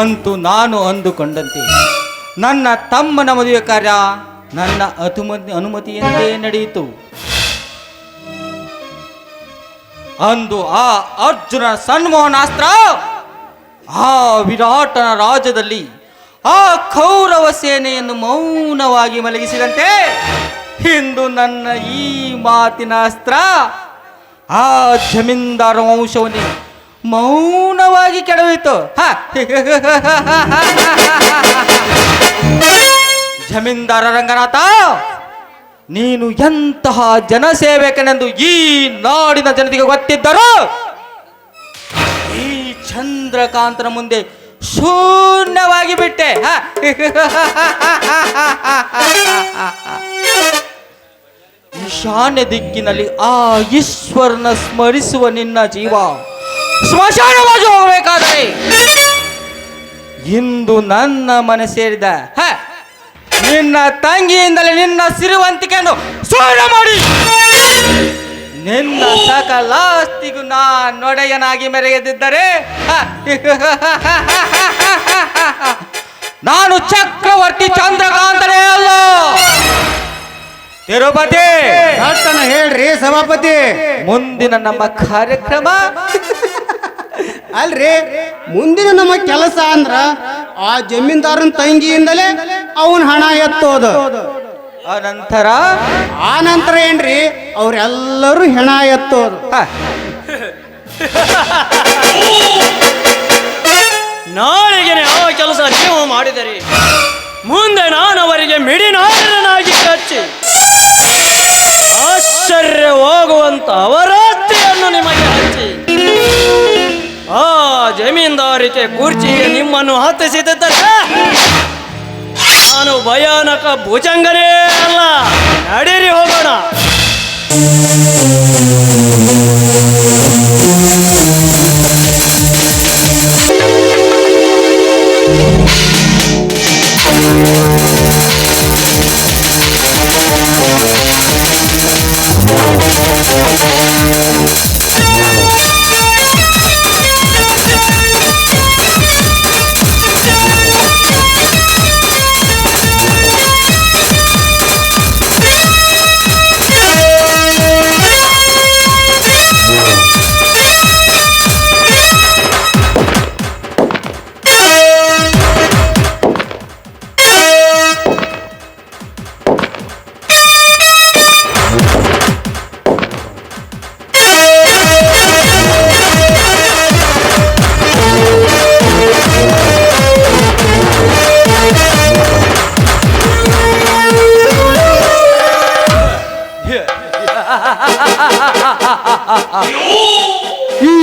ಅಂತೂ ನಾನು ಅಂದುಕೊಂಡಂತೆ. ನನ್ನ ತಮ್ಮನ ಮದುವೆ ಕಾರ್ಯ ನನ್ನ ಅತುಮತಿ, ಅನುಮತಿಯಂತೆ ನಡೆಯಿತು. ಅಂದು ಆ ಅರ್ಜುನ ಸನ್ಮೋಹನಾಸ್ತ್ರ ಆ ವಿರಾಟನ ರಾಜ್ಯದಲ್ಲಿ ಆ ಕೌರವ ಸೇನೆಯನ್ನು ಮೌನವಾಗಿ ಮಲಗಿಸಿದಂತೆ ಇಂದು ನನ್ನ ಈ ಮಾತಿನ ಅಸ್ತ್ರ ಆ ಜಮೀನ್ದಾರ ವಂಶವನ್ನೇ ಮೌನವಾಗಿ ಕೆಡವಿತು. ಜಮೀನ್ದಾರ ರಂಗನಾಥ, ನೀನು ಎಂತಹ ಜನಸೇವಕನೆಂದು ಈ ನಾಡಿನ ಜನತೆಗೆ ಗೊತ್ತಿದ್ದರು ಈ ಚಂದ್ರಕಾಂತನ ಮುಂದೆ ಶೂನ್ಯವಾಗಿ ಬಿಟ್ಟೆ. ಈಶಾನ್ಯ ದಿಕ್ಕಿನಲ್ಲಿ ಆ ಈಶ್ವರನ ಸ್ಮರಿಸುವ ನಿನ್ನ ಜೀವ ಸ್ಮಶಾನವಾಗಿ ಹೋಗಬೇಕಾದರೆ. ಇಂದು ನನ್ನ ಮನೆ ಸೇರಿದ. ಹ, ನಿನ್ನ ತಂಗಿಯಿಂದಲೇ ನಿನ್ನ ಸಿರುವಂತಿಕೆಯನ್ನು ಸೂರ್ಯ ಮಾಡಿ. ನಿನ್ನ ಸಕಲ ಆಸ್ತಿಗೂ ನಾ ನೊಡೆಯನಾಗಿ ಮೆರೆಯದಿದ್ದರೆ. ನಾನು ಚಕ್ರವರ್ತಿ ಚಂದ್ರಕಾಂತನೇ ಅಲ್ಲ. ತಿರುಪತಿ. ಹೇಳ್ರಿ ಸಭಾಪತಿ. ಮುಂದಿನ ನಮ್ಮ ಕಾರ್ಯಕ್ರಮ. ಅಲ್ರಿ ಮುಂದಿನ ನಮ್ಮ ಕೆಲಸ ಅಂದ್ರ ಆ ಜಮೀನ್ದಾರನ ತಂಗಿಯಿಂದಲೇ ಅವನ ಹಣ ಎತ್ತೋದು. ಅನಂತರ? ಆ ನಂತರ ಏನ್ರಿ ಅವರೆಲ್ಲರೂ ಹೆಣ ಎತ್ತೋದು. ನಾಳೆಗೆ ಆ ಕೆಲಸ ನೀವು ಮಾಡಿದರೆ ಮುಂದೆ ನಾನು ಅವರಿಗೆ ಮಿಡಿನಾಡನಾಗಿ ಕಚ್ಚಿ ಆಶ್ಚರ್ಯವಾಗುವಂತ ಅವರಾತ್ರಿಯನ್ನು ಜಮೀನ್ದಾರಿಕೆ ಕುರ್ಚಿಗೆ ನಿಮ್ಮನ್ನು ಹತ್ತಿಸಿದ್ದರೆ ನಾನು ಭಯಾನಕ ಭುಜಂಗನೇ ಅಲ್ಲ. ನಡೀರಿ ಹೋಗೋಣ.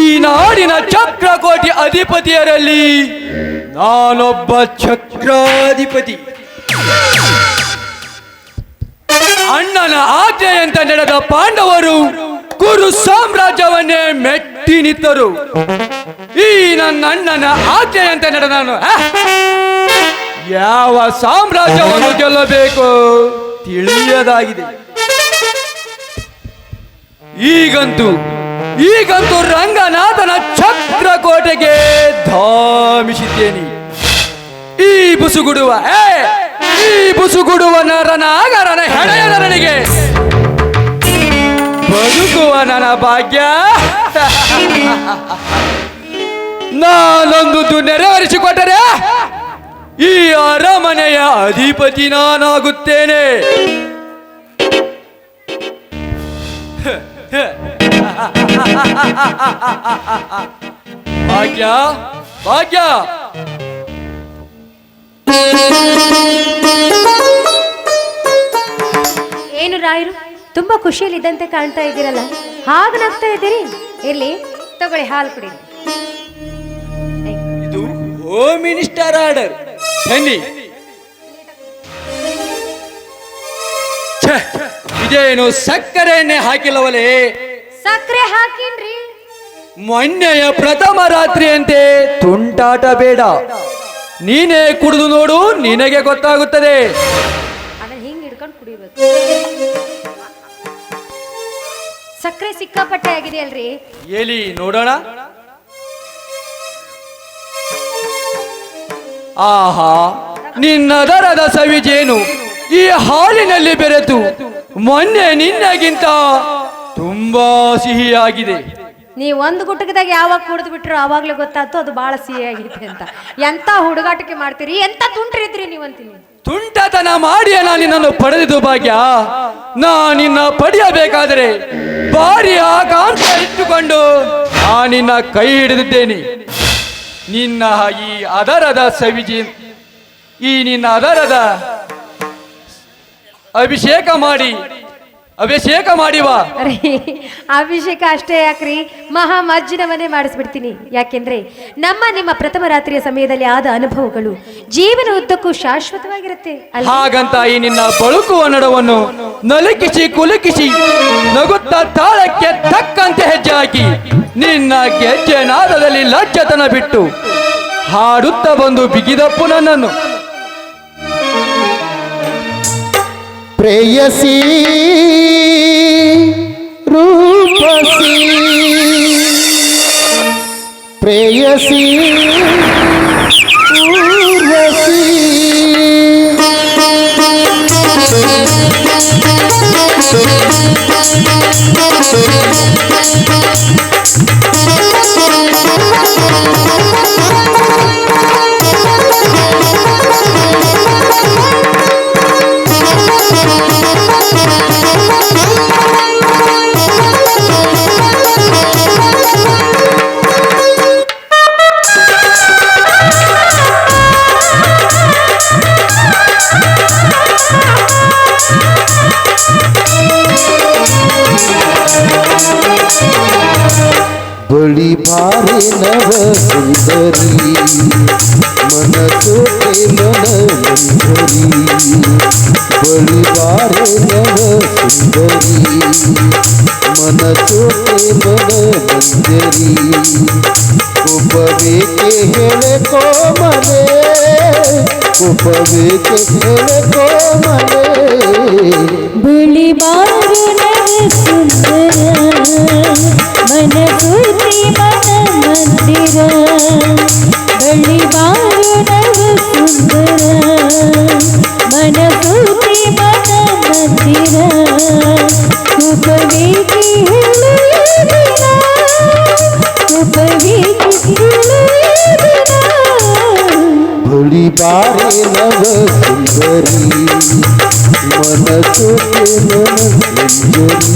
ಈ ನಾಡಿನ ಚಕ್ರಕೋಟಿ ಅಧಿಪತಿಯರಲ್ಲಿ ನಾನೊಬ್ಬ ಚಕ್ರಾಧಿಪತಿ. ಅಣ್ಣನ ಆಜ್ಞೆಯಂತ ನಡೆದ ಪಾಂಡವರು ಕುರು ಸಾಮ್ರಾಜ್ಯವನ್ನೇ ಮೆಟ್ಟಿ ನಿಂತರು ಈ ನನ್ನ ಅಣ್ಣನ ಆಜ್ಞೆಯಂತೆ ನಡೆದ ನಾನು ಯಾವ ಸಾಮ್ರಾಜ್ಯವನ್ನು ಗೆಲ್ಲಬೇಕು ತಿಳಿಯದಾಗಿದೆ. ಈಗಂತೂ ಈಗಂತೂ ರಂಗನಾಥನ ಚಕ್ರಕೋಟೆಗೆ ಧಾಮಿಸಿದ್ದೇನೆ. ಈ ಬುಸುಗುಡುವ, ಏ, ಈ ಬುಸುಗುಡುವ ನರನಾಗರನ ಹೆಣೆಯ ನರನಿಗೆ ಬದುಕುವ ನನ್ನ ಭಾಗ್ಯ. ನಾನೊಂದು ನೆರವೇರಿಸಿಕೊಟ್ಟರೆ ಈ ಅರಮನೆಯ ಅಧಿಪತಿ ನಾನಾಗುತ್ತೇನೆ. ಭಾಗ್ಯ ಭಾಗ್ಯ. ಏನು ರಾಯರು ತುಂಬಾ ಖುಷಿಯಲ್ಲಿದ್ದಂತೆ ಕಾಣ್ತಾ ಇದ್ದೀರಲ್ಲ? ಹಾಗೆ ನಗ್ತಾ ಇದ್ದೀರಿ? ಇರ್ಲಿ ತಗೊಳ್ಳಿ ಹಾಲು ಕುಡಿ. ಇದು ಹೋಮ್ ಮಿನಿಸ್ಟರ್ ಆರ್ಡರ್ ಬನ್ನಿ ಇದೇನು ಸಕ್ಕರೆಯನ್ನೇ ಹಾಕಿಲ್ಲವಲೇ ಸಕ್ಕರೆ ಹಾಕಿನ್ರಿ. ಮೊನ್ನೆಯ ಪ್ರಥಮ ರಾತ್ರಿಯಂತೆ ತುಂಟಾಟ ಬೇಡ. ನೀನೇ ಕುಡಿದು ನೋಡು ನಿನಗೆ ಗೊತ್ತಾಗುತ್ತದೆ. ಅದನ್ನ ಹಿಂಗ್ ಹಿಡ್ಕೊಂಡು ಕುಡಿಬೇಕು. ಸಕ್ಕರೆ ಸಿಕ್ಕಾಪಟ್ಟೆ ಆಗಿದೆ ಅಲ್ರಿ ನೋಡೋಣ. ಆಹಾ ನಿನ್ನದರದ ಸವಿಜೇನು ಈ ಹಾಲಿನಲ್ಲಿ ಬೆರೆತು ಮೊನ್ನೆ ನಿನ್ನಗಿಂತ ತುಂಬಾ ಸಿಹಿಯಾಗಿದೆ. ನೀವು ಒಂದು ಗುಟ್ಟಕದಾಗ ಯಾವಾಗ ಕುಡಿದು ಬಿಟ್ಟರು ಆವಾಗಲೇ ಗೊತ್ತಾಯ್ತು ಅದು ಬಹಳ ಸಿಹಿಯಾಗಿದೆ ಅಂತ. ಎಂತ ಹುಡುಗಾಟಕ್ಕೆ ಮಾಡ್ತೀರಿ? ಎಂತ ತುಂಟ್ರಿ ಇದ್ರಿ ನೀವು ಅಂತೀನಿ ತುಂಟತನ ಮಾಡಿಯ ನಾನು ನಿನ್ನನ್ನು ಪಡೆದಿದ್ದು ಭಾಗ್ಯ. ನಾ ನಿನ್ನ ಪಡೆಯಬೇಕಾದರೆ ಭಾರಿ ಆಕಾಂಕ್ಷ ಇಟ್ಟುಕೊಂಡು ನಾ ನಿನ್ನ ಕೈ ಹಿಡಿದಿದ್ದೇನೆ. ನಿನ್ನ ಈ ಅದರದ ಸವಿಜಿ ಈ ನಿನ್ನ ಅದರದ ಅಭಿಷೇಕ ಮಾಡಿ ಅಭಿಷೇಕ ಮಾಡಿವ. ಅರೆ ಅಭಿಷೇಕ ಅಷ್ಟೇ ಯಾಕ್ರಿ? ಮಹಾ ಮಜ್ಜಿನವನ್ನೇ ಮಾಡಿಸ್ಬಿಡ್ತೀನಿ. ಯಾಕೆಂದ್ರೆ ನಮ್ಮ ನಿಮ್ಮ ಪ್ರಥಮ ರಾತ್ರಿಯ ಸಮಯದಲ್ಲಿ ಆದ ಅನುಭವಗಳು ಜೀವನ ಉದ್ದಕ್ಕೂ ಶಾಶ್ವತವಾಗಿರುತ್ತೆ ಅಲ್ವಾ? ಹಾಗಂತ ಈ ನಿನ್ನ ಬಳುಕುವ ನಡವನ್ನು ನಲುಕಿಸಿ ಕುಲುಕಿಸಿ ನಗುತ್ತ ತಾಳಕ್ಕೆ ತಕ್ಕಂತೆ ಹೆಜ್ಜೆ ಹಾಕಿ ನಿನ್ನ ಗೆಜ್ಜೆ ನಾದದಲ್ಲಿ ಲಜ್ಜತನ ಬಿಟ್ಟು ಹಾಡುತ್ತಾ ಬಂದು ಬಿಗಿದಪ್ಪು ನನ್ನನ್ನು. ಪ್ರೇಯಸಿ ಬಾರೆ ನವ ಸುಂದರಿ ಮನ ಸೋತೆ ಮನ ಮಂಜರಿ ಬಳಿ ಬಾರೆ ನವ ಸುಂದರಿ ಮನ ಸೋತೆ ಮನ ಮಂಜರಿ ಒಬ್ಬಬೇಕೆ ಹೇಳೆ ಕೋಮಲೆ ಒಬ್ಬಬೇಕೆ ಹೇಳೆ ಕೋಮಲೆ ಬಿಳಿ ಬಾರು ನವ ಸುಂದರ ಮನ ಪೂರ್ತಿ ಮನ ಮಂದಿರ ಬಳಿ ಬಾರು ನವ ಸುಂದರ ಮನ ಪೂರ್ತಿ ಮನ ಮಂದಿರ ಉಪವೇಗಿ ಹೇಳುವುದಿನ ಉಪವೇಗಿ ಹೇಳುವುದಿನ ಬಳಿ ಬಾರೆ ನವ ಸುಂದರಿ ಮನ ಸೋತೆ ಮನ ಮಂಜರಿ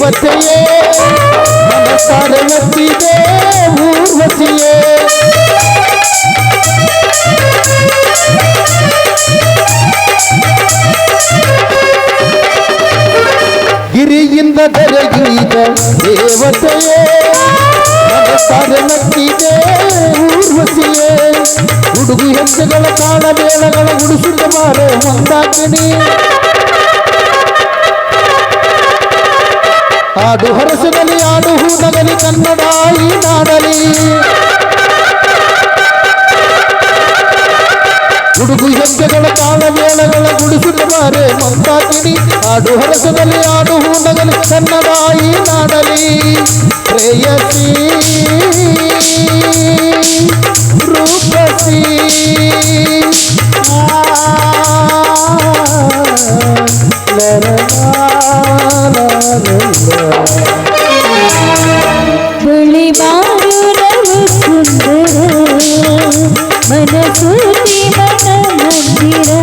ದೇವತೆಯೇ ಮನಸಾರ ನಟ್ಟಿದೆ ಊರ್ವಶಿಯೇ ಗಿರಿಯಿಂದ ಬರಗಿಳಿದ ದೇವತೆಯೇ ಮನಸಾರ ನಟ್ಟಿದೆ ಊರ್ವಶಿಯೇ ಹುಡುಗು ಹೆಜ್ಜೆಗಳ ಕಾಲ ಮೇಳಗಳ ಗುಡಿಸುತ್ತ ಮಾರೆ ಮುಂದಾಗಿನಿ ಹಾಡು ಹೊರಸಿನಲ್ಲಿ ಆಡು ಹೂದಗಲಿ ಕನ್ನಡ ಈ ನಾಡಲಿ. ಹುಡುಗು ಹೆಜ್ಜೆಗಳ ತಾಳ ಮೇಳಗಳ ಗುಡಿಸಿದ್ದಾರೆ ಮಂದಾಕಿನಿ. ಆಡು ಹೊರಸದಲ್ಲಿ ಆಡು ಹೂದಗಲಿ ಕನ್ನಡ ಈ ನಾಡಲಿ. ಪ್ರೇಯಸಿ, ರೂಪಸಿ. வெளிமாறுறவு சுந்தர மனசூரி மன மந்திரா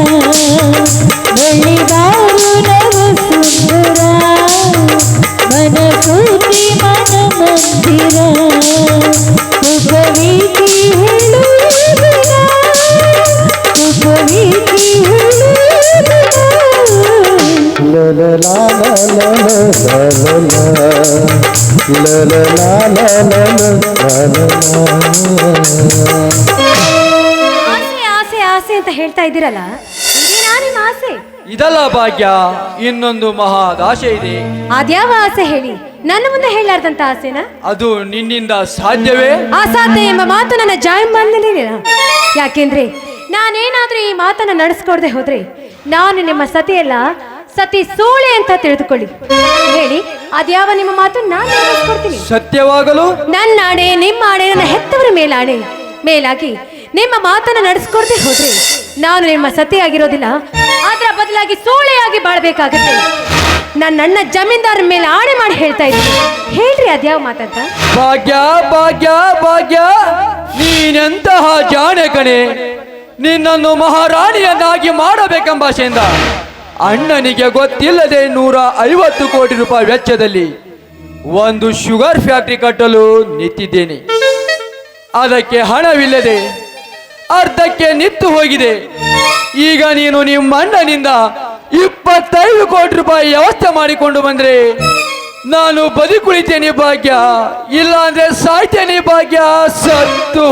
ಆಸೆ ಆಸೆ ಆಸೆ ಅಂತ ಹೇಳ್ತಾ ಇದ್ದೀರಲ್ಲ? ಇದೇನಾ ನಿಮ್ಮ ಆಸೆ. ಇದಲ್ಲ ಭಾಗ್ಯ ಇನ್ನೊಂದು ಮಹಾದಾಶೆ ಇದೆ. ಅದ್ಯಾವ ಆಸೆ ಹೇಳಿ? ನನ್ನ ಮುಂದೆ ಹೇಳಾರ್ದಂತ ಆಸೆನ? ಅದು ನಿನ್ನಿಂದ ಸಾಧ್ಯವೇ? ಅಸಾಧ್ಯ ಎಂಬ ಮಾತು ನನ್ನ ಜಾಯಮಾನದಲ್ಲಿಲ್ಲ ಯಾಕೆಂದ್ರೆ ನಾನೇನಾದ್ರೂ ಈ ಮಾತನ್ನ ನಡೆಸ್ಕೊಡ್ದೆ ಹೋದ್ರೆ ನಾನು ನಿಮ್ಮ ಸತಿಯಲ್ಲ ಸತಿ ಸೋಳೆ ಅಂತ ತಿಳಿದುಕೊಳ್ಳಿ. ಹೇಳಿ ಅದ್ಯಾವ ನಿಮ್ಮ ಮಾತು ನಾನು ಕೊಡ್ತೀನಿ ಸತ್ಯವಾಗಲು? ನನ್ನ ಆಣೆ ನಿಮ್ಮ ಆಣೆ ನನ್ನ ಹೆತ್ತವರ ಮೇಲಾಣೆ. ಮೇಲಾಗಿ ನಿಮ್ಮ ಮಾತನ್ನ ನಡೆಸ್ಕೊಡ್ದೆ ಹೋದ್ರೆ ನಾನು ನಿಮ್ಮ ಸತಿಯಾಗಿರೋದಿಲ್ಲ. ಅದರ ಬದಲಾಗಿ ಸೋಳೆಯಾಗಿ ಬಾಳ್ಬೇಕಾಗತ್ತೆ. ನನ್ನ ಅಣ್ಣ ಜಮೀನ್ದಾರ ಮೇಲೆ ಆಣೆ ಮಾಡಿ ಹೇಳ್ತಾ ಇದ್ದೀನಿ. ಹೇಳ್ರಿ ಅದ್ಯಾವ ಮಾತಂತ? ಭಾಗ್ಯ ಭಾಗ್ಯ ಭಾಗ್ಯ ನೀನೆಂತಹ ಜಾಣೆ ಕಣೆ. ನಿನ್ನನ್ನು ಮಹಾರಾಣಿಯನ್ನಾಗಿ ಮಾಡಬೇಕೆಂಬ ಆಸೆಯಿಂದ ಅಣ್ಣನಿಗೆ ಗೊತ್ತಿಲ್ಲದೆ ನೂರ ಐವತ್ತು ಕೋಟಿ ರೂಪಾಯಿ ವೆಚ್ಚದಲ್ಲಿ ಒಂದು ಶುಗರ್ ಫ್ಯಾಕ್ಟ್ರಿ ಕಟ್ಟಲು ನಿಂತಿದ್ದೇನೆ. ಅದಕ್ಕೆ ಹಣವಿಲ್ಲದೆ ಅರ್ಧಕ್ಕೆ ನಿಂತು ಹೋಗಿದೆ. ಈಗ ನೀನು ನಿಮ್ಮ ಅಣ್ಣನಿಂದ ಇಪ್ಪತ್ತೈದು ಕೋಟಿ ರೂಪಾಯಿ ವ್ಯವಸ್ಥೆ ಮಾಡಿಕೊಂಡು ಬಂದ್ರೆ ನಾನು ಬದುಕುಳಿತೇನೆ ಭಾಗ್ಯ ಇಲ್ಲ ಅಂದ್ರೆ ಸಾಯ್ತೇನೆ ಭಾಗ್ಯ, ಸತ್ತು.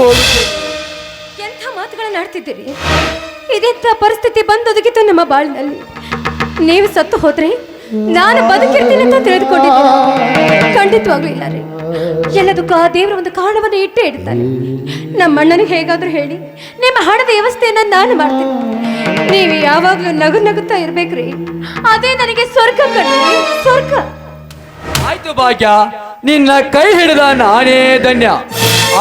ಎಂಥ ಮಾತುಗಳನ್ನ ಆಡ್ತಿದ್ದೀರಿ? ಇದೆಂಥ ಪರಿಸ್ಥಿತಿ ಬಂದೊದಗಿತು ನಮ್ಮ ಬಾಳಿನಲ್ಲಿ? ನೀವು ಸತ್ತು ಹೋದ್ರೆ? ನಾನು ಬದುಕಿರ್ತೀನಿ ಅಂತ ತಿಳಿದುಕೊಂಡಿದ್ದೆ ಖಂಡಿತವಾಗ್ಲೂ ಇಲ್ಲ ರೀ. ಎಲ್ಲದಕ್ಕೂ ಆ ದೇವರ ಒಂದು ಕಾರಣವನ್ನು ಇಟ್ಟೇ ಇಡ್ತಾನೆ ನಮ್ಮ ಅಣ್ಣನಿಗೆ ಹೇಗಾದ್ರೂ ಹೇಳಿ, ನಿಮ್ಮ ಹಣದ ವ್ಯವಸ್ಥೆಯನ್ನ ನಾನು ಮಾಡ್ತೀನಿ. ನೀವು ಯಾವಾಗ್ಲೂ ನಗು ನಗುತ್ತಾ ಇರ್ಬೇಕ್ರಿ ಅದೇ ನನಗೆ ಸ್ವರ್ಗ ಸ್ವರ್ಗ. ಆಯ್ತು ಭಾಗ್ಯ, ನಿನ್ನ ಕೈ ಹಿಡಿದ ನಾನೇ ಧನ್ಯ.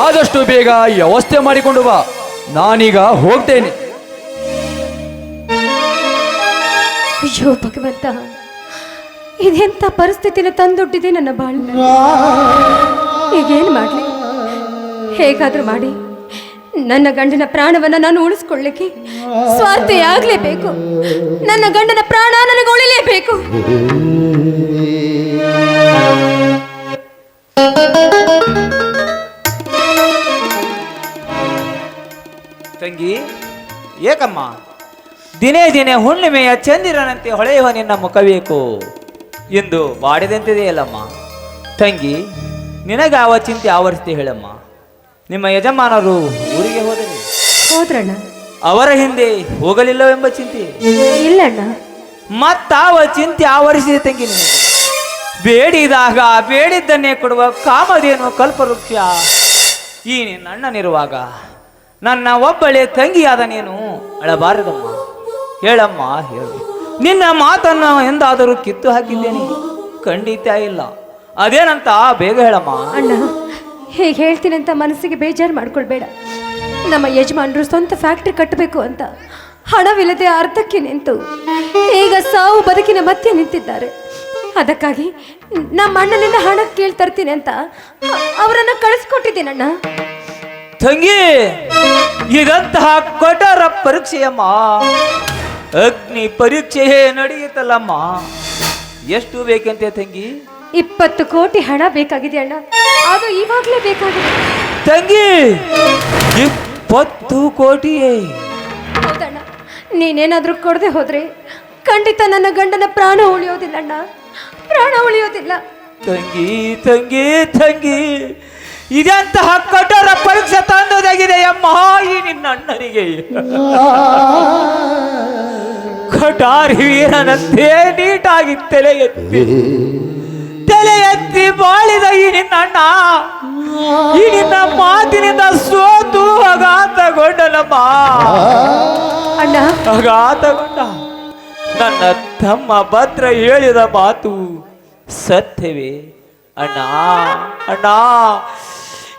ಆದಷ್ಟು ಬೇಗ ವ್ಯವಸ್ಥೆ ಮಾಡಿಕೊಂಡು ಬಾ. ನಾನೀಗ ಹೋಗ್ತೇನೆ. ಅಯ್ಯೋ, ಭಗವಂತ ಇದೆಂಥ ಪರಿಸ್ಥಿತಿನ ತಂದೊಡ್ಡಿದೆ ನನ್ನ ಬಾಳ? ಈಗೇನು ಮಾಡಲಿ? ಹೇಗಾದರೂ ಮಾಡಿ. ನನ್ನ ಗಂಡನ ಪ್ರಾಣವನ್ನ ನಾನು ಉಳಿಸ್ಕೊಳ್ಳಿಕ್ಕೆ ಸ್ವಾರ್ಥೆಯಾಗಲೇಬೇಕು ನನ್ನ ಗಂಡನ ಪ್ರಾಣ ನನಗೆ ಉಳಿಲೇಬೇಕು. ತಂಗಿ, ಏಕಮ್ಮ? ದಿನೇ ದಿನೇ ಹುಣ್ಣಿಮೆಯ ಚಂದಿರನಂತೆ ಹೊಳೆಯುವ ನಿನ್ನ ಮುಖಬೇಕು ಎಂದು ಬಾಡಿದಂತಿದೆಯಲ್ಲಮ್ಮ ತಂಗಿ ನಿನಗಾವ ಚಿಂತೆ ಆವರಿಸ್ತಿ ಹೇಳಮ್ಮ. ನಿಮ್ಮ ಯಜಮಾನರು ಊರಿಗೆ ಹೋದರೆ? ಹೋದ್ರಣ್ಣ. ಅವರ ಹಿಂದೆ ಹೋಗಲಿಲ್ಲವೆಂಬ ಚಿಂತೆ? ಇಲ್ಲಣ್ಣ. ಮತ್ತಾವ ಚಿಂತೆ ಆವರಿಸಿದೆ ತಂಗಿ ನಿನಗೆ? ಬೇಡಿದಾಗ ಬೇಡಿದ್ದನ್ನೇ ಕೊಡುವ ಕಾಮಧೇನು ಕಲ್ಪವೃಕ್ಷ. ಈ ನಿನ್ನ ಅಣ್ಣನಿರುವಾಗ ನನ್ನ ಒಬ್ಬಳೆ ತಂಗಿಯಾದ ನೀನು ಅಳಬಾರದಮ್ಮ. ಹೇಳಮ್ಮ ಹೇಳು. ನಿನ್ನ ಮಾತನ್ನು ಎಂದಾದರೂ ಕಿತ್ತು ಹಾಕಿದ್ದೇನೆ. ಖಂಡಿತ ಇಲ್ಲ. ಅದೇನಂತ ಬೇಗ ಹೇಳಮ್ಮ. ಅಣ್ಣ ಹೇಗೆ ಹೇಳ್ತೀನಿ ಅಂತ ಮನಸ್ಸಿಗೆ ಬೇಜಾರು ಮಾಡ್ಕೊಳ್ಬೇಡ. ನಮ್ಮ ಯಜಮಾನರು ಸ್ವಂತ ಫ್ಯಾಕ್ಟ್ರಿ ಕಟ್ಟಬೇಕು ಅಂತ ಹಣವಿಲ್ಲದೆ ಅರ್ಧಕ್ಕೆ ನಿಂತು ಈಗ ಸಾವು ಬದುಕಿನ ಮಧ್ಯೆ ನಿಂತಿದ್ದಾರೆ. ಅದಕ್ಕಾಗಿ ನಮ್ಮ ಅಣ್ಣನಿಂದ ಹಣ ಕೇಳಿ ತರ್ತೀನಿ ಅಂತ ಅವರನ್ನು ಅವರನ್ನ ಕಳಿಸ್ಕೊಟ್ಟಿದ್ದೀನಣ್ಣ. ತಂಗಿ ಇದಂತಹ ಕಠೋರ ಪರೀಕ್ಷೆಯಮ್ಮ. ಅಗ್ನಿ ಪರೀಕ್ಷೆ ನಡೆಯುತ್ತಲ್ಲಮ್ಮ. ಎಷ್ಟು ಬೇಕಂತೆ ತಂಗಿ? ಇಪ್ಪತ್ತು ಕೋಟಿ ಹಣ ಬೇಕಾಗಿದೆ ಅಣ್ಣ. ಅದು ಇವಾಗಲೇ ಬೇಕಾಗಿದೆ. ತಂಗಿ ಇಪ್ಪತ್ತು ಕೋಟಿಯೇ. ಹೌದಣ್ಣ ನೀನೇನಾದ್ರೂ ಕೊಡದೆ ಹೋದ್ರೆ ಖಂಡಿತ ನನ್ನ ಗಂಡನ ಪ್ರಾಣ ಉಳಿಯೋದಿಲ್ಲ ಅಣ್ಣ. ಪ್ರಾಣ ಉಳಿಯೋದಿಲ್ಲ. ತಂಗಿ ತಂಗಿ ತಂಗಿ. ಇದಂತಹ ಕಠೋರ ಪರೀಕ್ಷೆ ತಂದುದಾಗಿದೆ ಎಮ್ಮ? ಈ ನಿನ್ನ ಅಣ್ಣನಿಗೆ. ಕಟಾರಿ ವೀರನಂತೆ ನೀಟಾಗಿ ತಲೆ ಎತ್ತಿ. ತಲೆ ಎತ್ತಿ ಬಾಳಿದ ಈ ನಿನ್ನ ಅಣ್ಣ. ಈ ನಿನ್ನ ಮಾತಿನಿಂದ ಸೋತು ಆಘಾತಗೊಂಡನಮ್ಮ ಅಣ್ಣ. ಆಘಾತಗೊಂಡ ನನ್ನ ತಮ್ಮ ಭದ್ರ ಹೇಳಿದ ಮಾತು ಸತ್ಯವೇ? ಅಣ್ಣ ಅಣ್ಣ.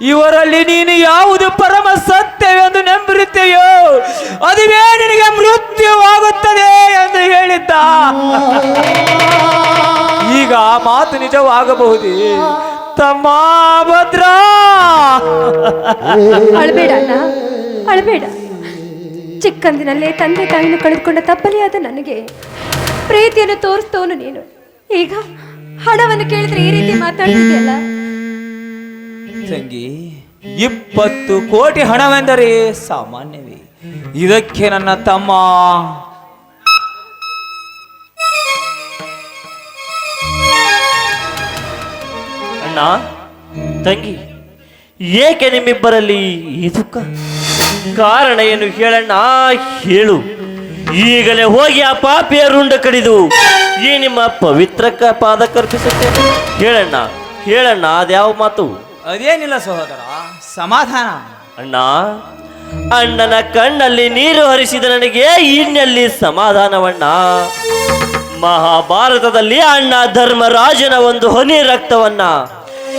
ಇವರಲ್ಲಿ ನೀನು ಯಾವುದು ಪರಮ ಸತ್ಯವೆಂದು ನಂಬಿರುತ್ತೆಯೋ ಅದುವೇ ನಿನಗೆ ಮೃತ್ಯುವಾಗುತ್ತದೆ ಎಂದು ಹೇಳಿದ್ದ. ಈಗ ಆ ಮಾತು ನಿಜವಾಗಬಹುದು? ತಮ್ಮ ಭದ್ರ. ಅಳಬೇಡ ಚಿಕ್ಕಂದಿನಲ್ಲೇ ತಂದೆ ತಾಯಿನ ಕಳೆದುಕೊಂಡ ತಪ್ಪಲಿಯಾದ ನನಗೆ ಪ್ರೀತಿಯನ್ನು ತೋರಿಸ್ತವನು ನೀನು. ಈಗ ಹಣವನ್ನು ಕೇಳಿದ್ರೆ ಈ ರೀತಿ ಮಾತಾಡ್ತಿದ್ಯಲ್ಲ? ತಂಗಿ, ಇಪ್ಪತ್ತು ಕೋಟಿ ಹಣವೆಂದರೆ ಸಾಮಾನ್ಯವೇ. ಇದಕ್ಕೆ ನನ್ನ ತಮ್ಮ. ಅಣ್ಣ, ತಂಗಿ, ಏಕೆ ನಿಮ್ಮಿಬ್ಬರಲ್ಲಿ ಈ ದುಃಖ? ಕಾರಣ ಏನು ಹೇಳಣ್ಣ? ಹೇಳು. ಈಗಲೇ ಹೋಗಿ ಆ ಪಾಪಿಯ ರುಂಡ ಕಡಿದು ಈ ನಿಮ್ಮ ಪವಿತ್ರ ಪಾದ ಕರ್ಪಿಸುತ್ತೇನೆ. ಹೇಳಣ್ಣ ಹೇಳಣ್ಣ, ಅದ್ಯಾವ ಮಾತು? ಅದೇನಿಲ್ಲ ಸಹೋದರ, ಸಮಾಧಾನ. ಅಣ್ಣ, ಅಣ್ಣನ ಕಣ್ಣಲ್ಲಿ ನೀರು ಹರಿಸಿದ ನನಗೆ ಇನ್ನೆಲ್ಲಿ ಸಮಾಧಾನವಣ್ಣ? ಮಹಾಭಾರತದಲ್ಲಿ ಅಣ್ಣ ಧರ್ಮರಾಜನ ಒಂದು ಹನಿ ರಕ್ತವನ್ನ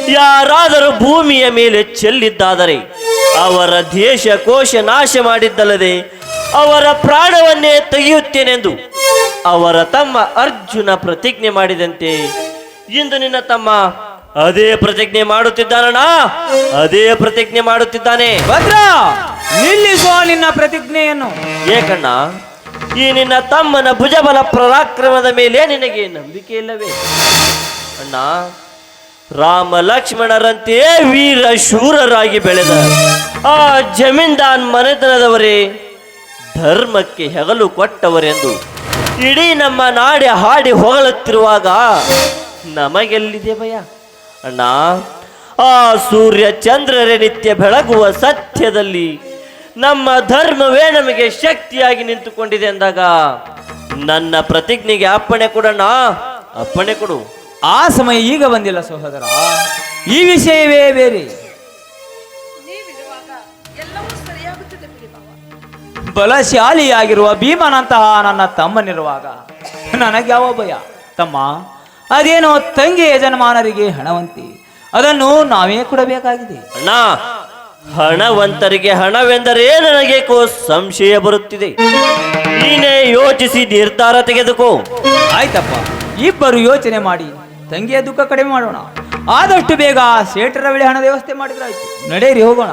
ಯಾರಾದರೂ ಭೂಮಿಯ ಮೇಲೆ ಚೆಲ್ಲಿದ್ದಾದರೆ, ಅವರ ದೇಶ ಕೋಶ ನಾಶ ಮಾಡಿದ್ದಲ್ಲದೆ ಅವರ ಪ್ರಾಣವನ್ನೇ ತೆಗೆಯುತ್ತೇನೆಂದು ಅವರ ತಮ್ಮ ಅರ್ಜುನ ಪ್ರತಿಜ್ಞೆ ಮಾಡಿದಂತೆ ಇಂದು ನಿನ್ನ ತಮ್ಮ ಅದೇ ಪ್ರತಿಜ್ಞೆ ಮಾಡುತ್ತಿದ್ದಾನಣ್ಣ. ಅದೇ ಪ್ರತಿಜ್ಞೆ ಮಾಡುತ್ತಿದ್ದಾನೆ. ಭದ್ರ ನಿಲ್ಲಿಸುವ ನಿನ್ನ ಪ್ರತಿಜ್ಞೆಯನ್ನು. ಏಕಣ್ಣ ಈ ನಿನ್ನ ತಮ್ಮನ ಭುಜಬಲ ಪರಾಕ್ರಮದ ಮೇಲೆ ನಿನಗೆ ನಂಬಿಕೆ ಇಲ್ಲವೇ? ಅಣ್ಣ ರಾಮ ಲಕ್ಷ್ಮಣರಂತೆ ವೀರ ಶೂರರಾಗಿ ಬೆಳೆದ ಆ ಜಮೀನ್ದಾನ್ ಮನೆತನದವರೇ ಧರ್ಮಕ್ಕೆ ಹೆಗಲು ಕೊಟ್ಟವರೆಂದು ಇಡೀ ನಮ್ಮ ನಾಡಿ ಹಾಡಿ ಹೊಗಳುತ್ತಿರುವಾಗ ನಮಗೆಲ್ಲಿದೆ ಭಯ? ಅಣ್ಣ ಆ ಸೂರ್ಯ ಚಂದ್ರರೇ ನಿತ್ಯ ಬೆಳಗುವ ಸತ್ಯದಲ್ಲಿ ನಮ್ಮ ಧರ್ಮವೇ ನಮಗೆ ಶಕ್ತಿಯಾಗಿ ನಿಂತುಕೊಂಡಿದೆ ಅಂದಾಗ ನನ್ನ ಪ್ರತಿಜ್ಞೆಗೆ ಅಪ್ಪಣೆ ಕೊಡಣ್ಣ. ಅಪ್ಪಣೆ ಕೊಡು. ಆ ಸಮಯ ಈಗ ಬಂದಿಲ್ಲ ಸಹೋದರ. ಈ ವಿಷಯವೇ ಬೇರೆ. ಬಲಶಾಲಿಯಾಗಿರುವ ಭೀಮನಂತಹ ನನ್ನ ತಮ್ಮನಿರುವಾಗ ನನಗೆ ಯಾವ ಭಯ? ತಮ್ಮ ಅದೇನೋ ತಂಗಿ ಯಜಮಾನರಿಗೆ ಹಣವಂತೆ ಅದನ್ನು ನಾವೇ ಕೊಡಬೇಕಾಗಿದೆ. ಅಣ್ಣ ಹಣವಂತರಿಗೆ ಹಣವೆಂದರೆ ನನಗೇಕೋ ಸಂಶಯ ಬರುತ್ತಿದೆ. ನೀನೇ ಯೋಚಿಸಿ ನಿರ್ಧಾರ ತೆಗೆದುಕೋ. ಆಯ್ತಪ್ಪ ಇಬ್ಬರು ಯೋಚನೆ ಮಾಡಿ ತಂಗಿಯ ದುಃಖ ಕಡಿಮೆ ಮಾಡೋಣ. ಆದಷ್ಟು ಬೇಗ ಸೇಟರ ವೇಳೆ ಹಣ ವ್ಯವಸ್ಥೆ ಮಾಡಿದ್ರಾಯ್ತು ನಡೆಯಿರಿ ಹೋಗೋಣ.